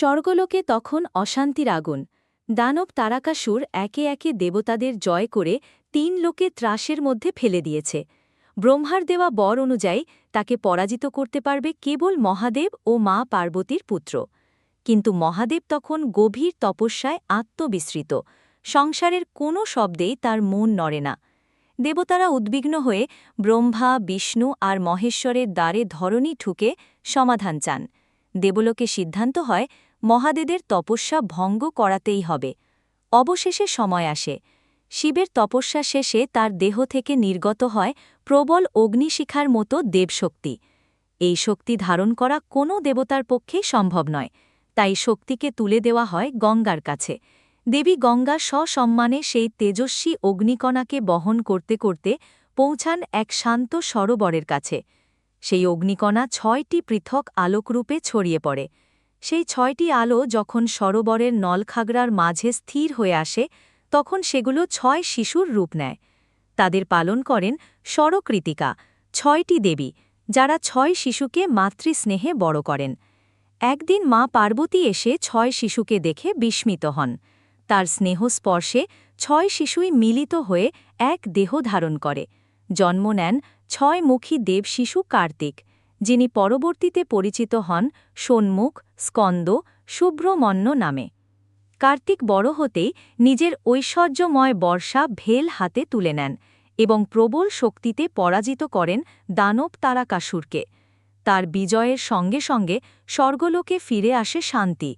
স্বর্গলোকে তখন অশান্তির আগুন। দানব তারাকাসুর একে একে দেবতাদের জয় করে তিন লোকে ত্রাসের মধ্যে ফেলে দিয়েছে। ব্রহ্মার দেওয়া বর অনুযায়ী তাকে পরাজিত করতে পারবে কেবল মহাদেব ও মা পার্বতীর পুত্র। কিন্তু মহাদেব তখন গভীর তপস্যায় আত্মবিস্মৃত। সংসারের কোনো শব্দেই তার মন নড়ে না। দেবতারা উদ্বিগ্ন হয়ে ব্রহ্মা, বিষ্ণু আর মহেশ্বরের দ্বারে ধরণী ঠুকে সমাধান চান। দেবলোকে সিদ্ধান্ত হয় মহাদেদের তপস্যা ভঙ্গ করাতেই হবে। অবশেষে সময় আসে। শিবের তপস্যা শেষে তার দেহ থেকে নির্গত হয় প্রবল অগ্নিশিখার মতো দেবশক্তি। এই শক্তি ধারণ করা কোনো দেবতার পক্ষেই সম্ভব নয়। তাই শক্তিকে তুলে দেওয়া হয় গঙ্গার কাছে। দেবী গঙ্গা সসম্মানে সেই তেজস্বী অগ্নিকণাকে বহন করতে করতে পৌঁছান এক শান্ত সরোবরের কাছে। সেই অগ্নিকণা ছয়টি পৃথক আলোকরূপে ছড়িয়ে পড়ে। সেই ছয়টি আলো যখন সরোবরের নলখাগড়ার মাঝে স্থির হয়ে আসে, তখন সেগুলো ছয় শিশুর রূপ নেয়। তাদের পালন করেন স্বরকৃতিকা ছয়টি দেবী, যারা ছয় শিশুকে মাতৃস্নেহে বড় করেন। একদিন মা পার্বতী এসে ছয় শিশুকে দেখে বিস্মিত হন। তার স্নেহ স্পর্শে ছয় শিশুই মিলিত হয়ে এক দেহ ধারণ করে। জন্ম নেন ছয়মুখী দেবশিশু কার্তিক। যিনি পরবর্তীতে পরিচিত হন সোনমুখ, স্কন্দ শুভ্রমন্য নামে। কার্তিক বড় হতেই নিজের ঐশ্বর্যময় বর্ষা ভেল হাতে তুলে নেন এবং প্রবল শক্তিতে পরাজিত করেন দানব তারাকাসুরকে। তার বিজয়ের সঙ্গে সঙ্গে স্বর্গলোকে ফিরে আসে শান্তি,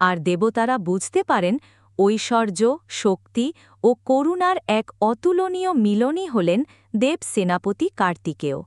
আর দেবতারা বুঝতে পারেন ঐশ্বর্য, শক্তি ও করুণার এক অতুলনীয় মিলনই হলেন দেব সেনাপতি কার্তিকেয়।